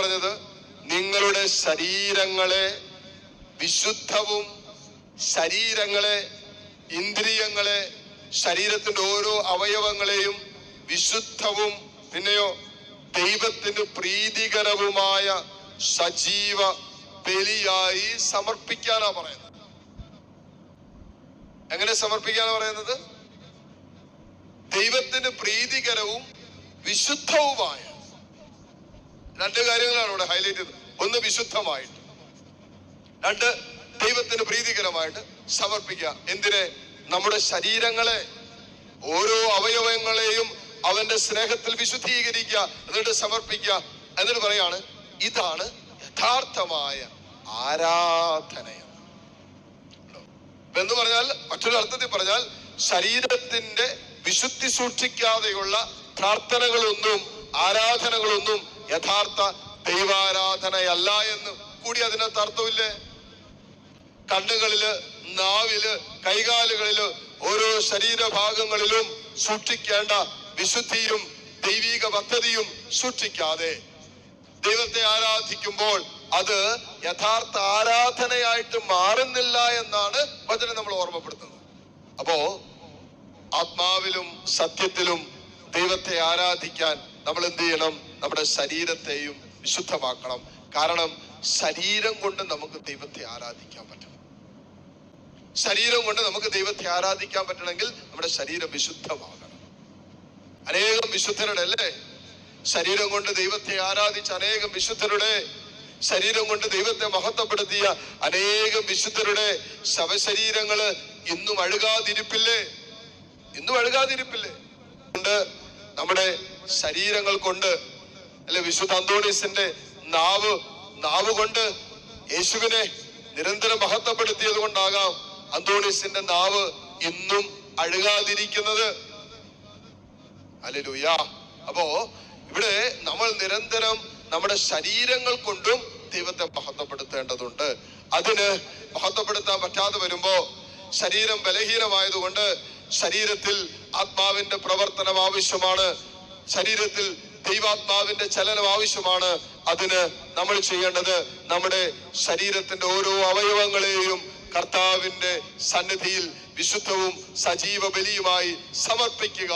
പറഞ്ഞത് നിങ്ങളുടെ ശരീരങ്ങളെ വിശുദ്ധവും ശരീരങ്ങളെ ഇന്ദ്രിയങ്ങളെ ശരീരത്തിന്റെ ഓരോ അവയവങ്ങളെയും വിശുദ്ധവും പിന്നെയോ ദൈവത്തിന് പ്രീതികരവുമായ സജീവ ബലിയായി സമർപ്പിക്കാനാ പറയുന്നത്. എങ്ങനെ സമർപ്പിക്കാനാ പറയുന്നത്? ദൈവത്തിന് പ്രീതികരവും വിശുദ്ധവുമായ രണ്ട് കാര്യങ്ങളാണ് ഇവിടെ ഹൈലൈറ്റ് ചെയ്തത്. ഒന്ന് വിശുദ്ധമായിട്ട്. രണ്ട് ദൈവത്തിന് പ്രീതികരമായിട്ട് സമർപ്പിക്കുക. എന്തിനെ? നമ്മുടെ ശരീരങ്ങളെ ഓരോ അവയവങ്ങളെയും അവന്റെ സ്നേഹത്തിൽ വിശുദ്ധീകരിക്കുക എന്നിട്ട് സമർപ്പിക്കുക. എന്നിട്ട് പറയാണ് ഇതാണ് യഥാർത്ഥമായ ആരാധന എന്ന് പറഞ്ഞാൽ മറ്റൊരു അർത്ഥത്തിൽ പറഞ്ഞാൽ ശരീരത്തിന്റെ വിശുദ്ധി സൂക്ഷിക്കാതെയുള്ള പ്രാർത്ഥനകളൊന്നും ആരാധനകളൊന്നും യഥാർത്ഥ ദൈവാരാധനയല്ല എന്ന് കൂടി അതിനെ അർത്ഥമില്ലേ കണ്ണുകളിൽ നാവിൽ കൈകാലുകളിൽ ഓരോ ശരീരഭാഗങ്ങളിലും സൂക്ഷിക്കേണ്ട വിശുദ്ധിയും ദൈവിക പദ്ധതിയും സൂക്ഷിക്കാതെ ദൈവത്തെ ആരാധിക്കുമ്പോൾ അത് യഥാർത്ഥ ആരാധനയായിട്ട് മാറുന്നില്ല എന്നാണ് വചനം നമ്മൾ ഓർമ്മപ്പെടുത്തുന്നത്. അപ്പോ ആത്മാവിലും സത്യത്തിലും ദൈവത്തെ ആരാധിക്കാൻ നമ്മൾ എന്ത് ചെയ്യണം? നമ്മുടെ ശരീരത്തെയും വിശുദ്ധമാക്കണം. കാരണം ശരീരം കൊണ്ട് നമുക്ക് ദൈവത്തെ ആരാധിക്കാൻ പറ്റും ശരീരം കൊണ്ട് നമുക്ക് ദൈവത്തെ ആരാധിക്കാൻ പറ്റണമെങ്കിൽ നമ്മുടെ ശരീരം വിശുദ്ധമാകണം. അനേകം വിശുദ്ധരുടെ അല്ലേ ശരീരം കൊണ്ട് ദൈവത്തെ ആരാധിച്ച അനേകം വിശുദ്ധരുടെ ശരീരം കൊണ്ട് ദൈവത്തെ മഹത്വപ്പെടുത്തിയ അനേകം വിശുദ്ധരുടെ ശവശരീരങ്ങൾ ഇന്നും അഴുകാതിരിപ്പില്ലേ? ഇന്നും അഴുകാതിരിപ്പില്ലേ? കൊണ്ട് നമ്മുടെ ശരീരങ്ങൾ കൊണ്ട് അല്ലെ വിശുദ്ധ അന്തോണീസിന്റെ നാവ് നാവ് കൊണ്ട് യേശുവിനെ നിരന്തരം മഹത്വപ്പെടുത്തിയത് കൊണ്ടാകാം അന്തോണീസിന്റെ നാവ് ഇന്നും അഴുകാതിരിക്കുന്നത്. അല്ലേലൂയ അപ്പോ ഇവിടെ നമ്മൾ നിരന്തരം നമ്മുടെ ശരീരങ്ങൾ കൊണ്ടും ദൈവത്തെ മഹത്വപ്പെടുത്തേണ്ടതുണ്ട്. അതിന് മഹത്വപ്പെടുത്താൻ പറ്റാതെ വരുമ്പോ ശരീരം ബലഹീനമായതുകൊണ്ട് ശരീരത്തിൽ ആത്മാവിന്റെ പ്രവർത്തനം ആവശ്യമാണ്. ശരീരത്തിൽ ദൈവാത്മാവിന്റെ ചലനം ആവശ്യമാണ്. അതിന് നമ്മൾ ചെയ്യേണ്ടത് നമ്മുടെ ശരീരത്തിന്റെ ഓരോ അവയവങ്ങളെയും കർത്താവിന്റെ സന്നിധിയിൽ വിശുദ്ധവും സജീവ ബലിയുമായി സമർപ്പിക്കുക.